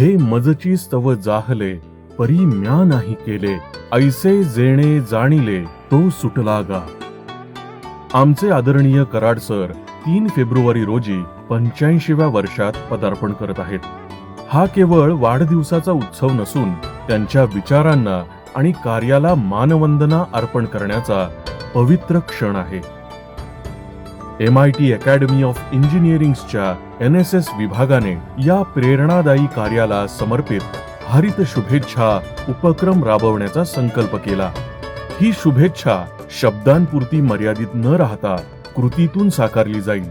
हे मजची स्तव जाहले परी म्या नाही केले ऐसे जेणे जाणिले तो सुटला गा. आमचे आदरणीय कराड सर तीन फेब्रुवारी रोजी पंच्याऐंशीव्या वर्षात पदार्पण करत आहेत. हा केवळ वाढदिवसाचा उत्सव नसून त्यांच्या विचारांना आणि कार्याला मानवंदना अर्पण करण्याचा पवित्र क्षण आहे. M I T academy of इंजिनिअरिंगच्या एन एस एस विभागाने या प्रेरणादायी कार्याला समर्पित हरित शुभेच्छा उपक्रम राबवण्याचा संकल्प केला. ही शुभेच्छा शब्दांपुरती मर्यादित न राहता कृतीतून साकारली जाईल.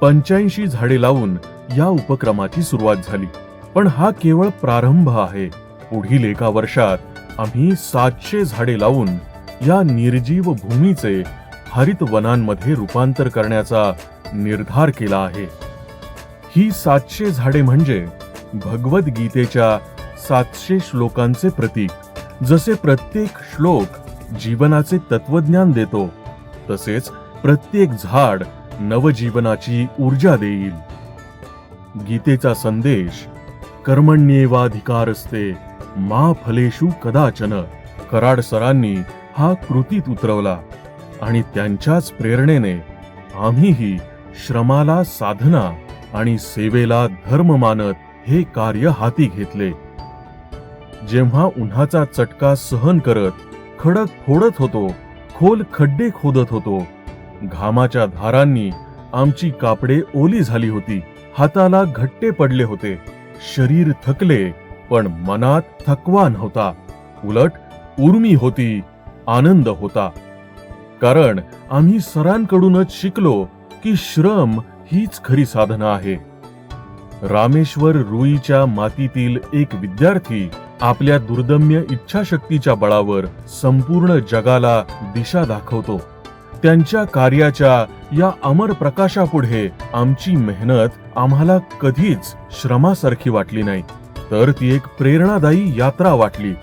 पंच्याऐंशी झाडे लावून या उपक्रमाची सुरुवात झाली. पण हा केवळ प्रारंभ आहे. पुढील एका वर्षात आम्ही सातशे झाडे लावून या निर्जीव भूमीचे हरित वनांमध्ये रूपांतर करण्याचा निर्धार केला आहे. ही सातशे झाडे म्हणजे भगवद्गीतेच्या सातशे श्लोकांचे प्रतीक. जसे प्रत्येक श्लोक जीवनाचे तत्वज्ञान देतो तसेच प्रत्येक झाड नवजीवनाची ऊर्जा देईल. गीतेचा संदेश कर्मण्येवाधिकार असते मा फलेषु कदाचन कराड सरांनी हा कृतीत उतरवला. आणि त्यांच्याच प्रेरणेने आम्हीही श्रमाला साधना आणि सेवेला धर्म मानत हे कार्य हाती घेतले. जेव्हा उन्हाचा चटका सहन करत खडक फोडत होतो खोल खड्डे खोदत होतो घामाच्या धारांनी आमची कापडे ओली झाली होती हाताला घट्टे पडले होते शरीर थकले पण मनात थकवा नव्हता उलट उर्मी होती आनंद होता. कारण आम्ही सरांकडूनच शिकलो की श्रम हीच खरी साधना आहे. रामेश्वर रुईच्या मातीतील एक विद्यार्थी आपल्या दुर्दम्य इच्छाशक्तीच्या बळावर संपूर्ण जगाला दिशा दाखवतो. त्यांच्या कार्याच्या या अमर प्रकाशापुढे आमची मेहनत आम्हाला कधीच श्रमासारखी वाटली नाही तर ती एक प्रेरणादायी यात्रा वाटली.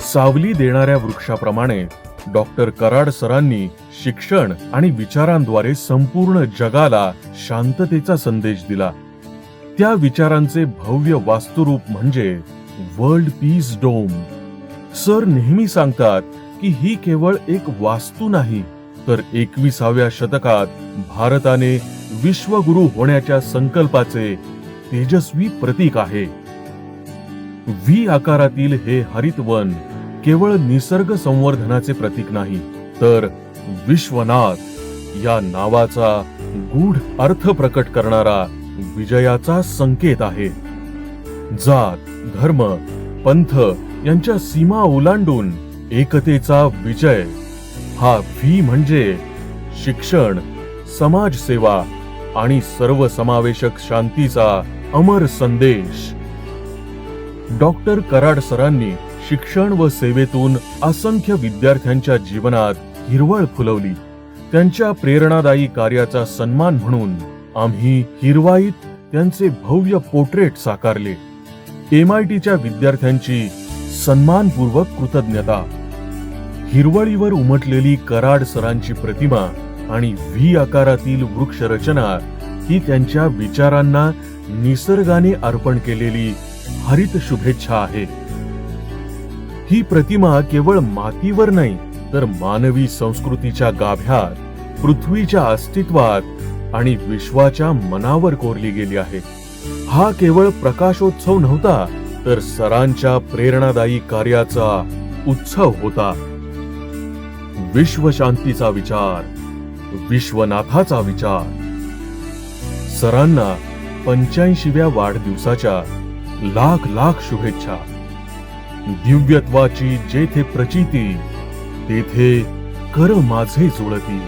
सावली देणाऱ्या वृक्षाप्रमाणे डॉक्टर कराड सरांनी शिक्षण आणि विचारांद्वारे संपूर्ण जगाला शांततेचा संदेश दिला. त्या विचारांचे भव्य वास्तुरूप म्हणजे वर्ल्ड पीस डोम सर नेहमी सांगतात की ही केवळ एक वास्तू नाही तर एकविसाव्या शतकात भारताने विश्वगुरु होण्याच्या संकल्पाचे तेजस्वी प्रतीक आहे. व्ही आकारातील हे हरितवन केवळ निसर्ग संवर्धनाचे प्रतीक नाही तर विश्वनाथ या नावाचा गूढ अर्थ प्रकट करणारा विजयाचा संकेत आहे. जात धर्म पंथ यांच्या सीमा ओलांडून एकतेचा विजय हा व्ही म्हणजे शिक्षण समाजसेवा आणि सर्वसमावेशक शांतीचा अमर संदेश. डॉक्टर कराड सरांनी शिक्षण व सेवेतून असंख्य विद्यार्थ्यांच्या जीवनात हिरवळ फुलवली. त्यांच्या प्रेरणादायी कार्याचा सन्मान म्हणून आम्ही हिरवाईत त्यांचे भव्य पोर्ट्रेट साकारले. एम आय टीच्या विद्यार्थ्यांची सन्मानपूर्वक कृतज्ञता. हिरवळीवर उमटलेली कराड सरांची प्रतिमा आणि व्ही आकारातील वृक्षरचना ही त्यांच्या विचारांना निसर्गाने अर्पण केलेली हरित शुभेच्छा आहे. ही प्रतिमा केवळ मातीवर नाही तर मानवी संस्कृतीच्या गाभ्यात पृथ्वीच्या अस्तित्वात आणि विश्वाच्या मनावर कोरली गेली आहे. हा केवळ प्रकाशोत्सव नव्हता तर सरांच्या प्रेरणादायी कार्याचा उत्सव होता. विश्वशांतीचा विचार विश्वनाथाचा विचार. सरांना पंच्याऐंशीव्या वाढदिवसाच्या लाख लाख शुभेच्छा. दिव्यत्वाची जेथे प्रचिती तेथे कर माझे जुळती.